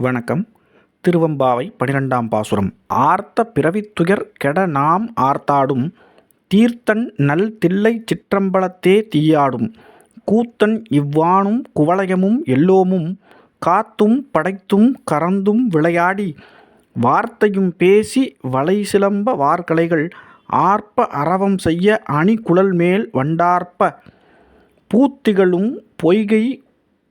வணக்கம். திருவம்பாவை பனிரெண்டாம் பாசுரம். ஆர்த்த பிறவித்துயர் கெட நாம் ஆர்த்தாடும். தீர்த்தன் நல் தில்லை சிற்றம்பலத்தே தீயாடும். கூத்தன் இவ்வாணும் குவளையமும் எல்லோமும். காத்தும் படைத்தும் கறந்தும் விளையாடி. வார்த்தையும் பேசி வளை சிலம்ப வார்கலைகள். ஆர்ப்ப அரவம் செய்ய அணிகுழல் மேல் வண்டார்ப்ப. பூத்திகளும் பொய்கை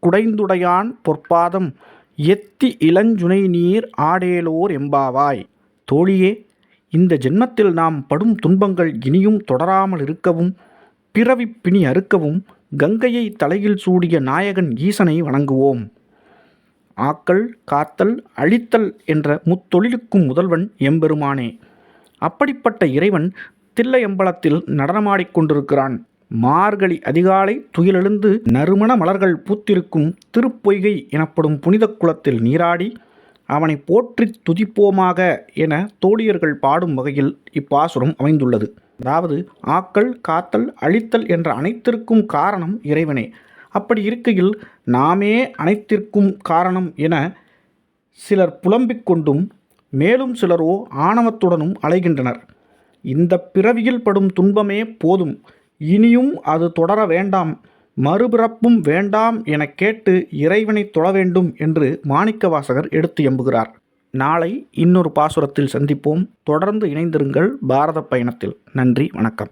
குடைந்துடையான் பொற்பாதம். எத்தி இளஞ்சுனை நீர் ஆடேலோர் எம்பாவாய். தோழியே இந்த ஜென்மத்தில் நாம் படும் துன்பங்கள் இனியும் தொடராமல் இருக்கவும் பிறவி பிணி அறுக்கவும் கங்கையை தலையில் சூடிய நாயகன் ஈசனை வணங்குவோம். ஆக்கல் காத்தல் அழித்தல் என்ற முத்தொழிலுக்கும் முதல்வன் எம்பெருமானே. அப்படிப்பட்ட இறைவன் தில்லையம்பலத்தில் நடனமாடிக் கொண்டிருக்கிறான். மார்கழி அதிகாலை துயிலெழுந்து நறுமண மலர்கள் பூத்திருக்கும் திருப்பொய்கை எனப்படும் புனித குளத்தில் நீராடி அவனை போற்றித் துதிப்போமாக என தோழியர்கள் பாடும் வகையில் இப்பாசுரம் அமைந்துள்ளது. அதாவது ஆக்கல் காத்தல் அழித்தல் என்ற அனைத்திற்கும் காரணம் இறைவனே. அப்படி இருக்கையில் நாமே அனைத்திற்கும் காரணம் என சிலர் புலம்பிக் கொண்டும் மேலும் சிலரோ ஆணவத்துடனும் அலைகின்றனர். இந்த பிறவியில் படும் துன்பமே போதும். இனியும் அது தொடர வேண்டாம் மறுபிறப்பும் வேண்டாம் எனக் கேட்டு இறைவனை தொழ வேண்டும் என்று மாணிக்கவாசகர் எடுத்து எம்புகிறார். நாளை இன்னொரு பாசுரத்தில் சந்திப்போம். தொடர்ந்து இணைந்திருங்கள் பாரத பயணத்தில். நன்றி வணக்கம்.